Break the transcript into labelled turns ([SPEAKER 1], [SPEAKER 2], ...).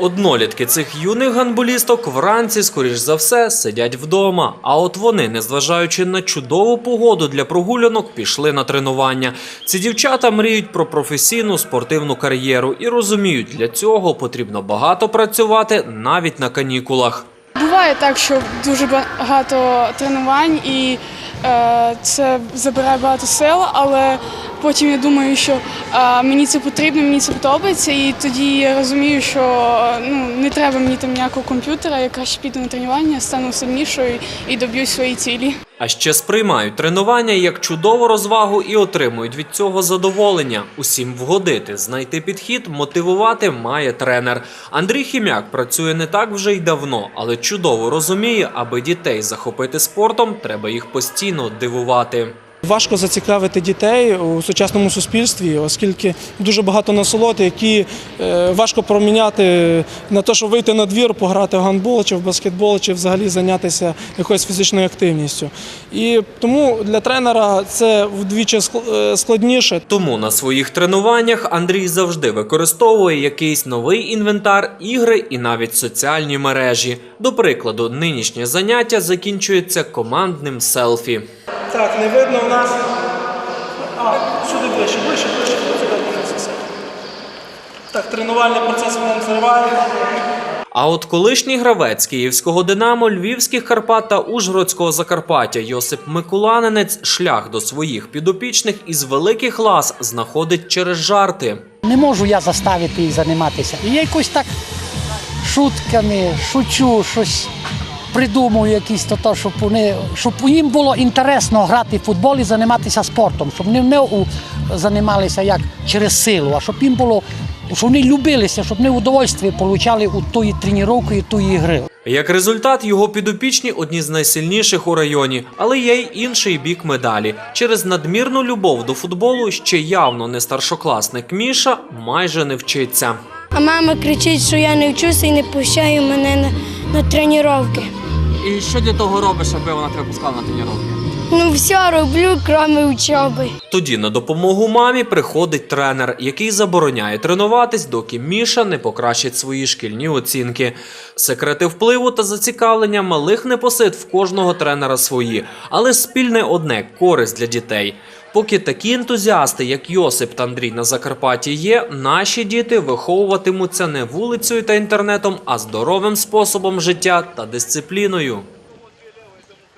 [SPEAKER 1] Однолітки цих юних гандболісток вранці, скоріш за все, сидять вдома. А от вони, незважаючи на чудову погоду для прогулянок, пішли на тренування. Ці дівчата мріють про професійну спортивну кар'єру і розуміють, для цього потрібно багато працювати навіть на канікулах.
[SPEAKER 2] Буває так, що дуже багато тренувань і е, це забирає багато сил, але потім я думаю, що е, мені це потрібно, мені це подобається, і тоді я розумію, що ну, не треба мені там ніякого комп'ютера, я краще піду на тренування, стану сильнішою і доб'юсь своєї цілі.
[SPEAKER 1] А ще сприймають тренування як чудову розвагу і отримують від цього задоволення. Усім вгодити, знайти підхід, мотивувати має тренер. Андрій Хім'як працює не так вже й давно, але чудово розуміє, аби дітей захопити спортом, треба їх постійно дивувати.
[SPEAKER 3] Важко зацікавити дітей у сучасному суспільстві, оскільки дуже багато насолод, які е, важко проміняти на те, щоб вийти на двір, пограти в гандбол чи в баскетбол, чи взагалі зайнятися якоюсь фізичною активністю. І тому для тренера це вдвічі е, складніше.
[SPEAKER 1] Тому на своїх тренуваннях Андрій завжди використовує якийсь новий інвентар, ігри і навіть соціальні мережі. До прикладу, нинішнє заняття закінчується командним селфі.
[SPEAKER 3] Так, не видно в нас. А, сюди ближче, ближче, ближче. Сюди ближче. Так, тренувальний процес ми не зриваємо.
[SPEAKER 1] А от колишній гравець київського Динамо, Львівських Карпат та Ужгородського Закарпаття Йосип Микуланинець шлях до своїх підопічних із великих лас знаходить через жарти.
[SPEAKER 4] Не можу я заставити їх займатися. І я якось так шутками, шучу, щось придумую якісь то, то щоб вони, щоб їм було інтересно грати в футбол і займатися спортом, щоб вони не у, займалися як через силу, а щоб їм було, щоб вони любилися, щоб вони удовольствие отримали у тої тренування і тої гри.
[SPEAKER 1] Як результат, його підопічні одні з найсильніших у районі, але є й інший бік медалі. Через надмірну любов до футболу ще явно не старшокласник Міша майже не вчиться.
[SPEAKER 5] А мама кричить, що я не вчуся і не пущає мене на, на тренування.
[SPEAKER 6] І що для того робиш, аби вона тебе пускала на тренування?
[SPEAKER 5] Ну все роблю, крім учоби.
[SPEAKER 1] Тоді на допомогу мамі приходить тренер, який забороняє тренуватись, доки Міша не покращить свої шкільні оцінки. Секрети впливу та зацікавлення малих непосид в кожного тренера свої, але спільне одне користь для дітей. Поки такі ентузіасти, як Йосип та Андрій на Закарпатті є, наші діти виховуватимуться не вулицею та інтернетом, а здоровим способом життя та дисципліною.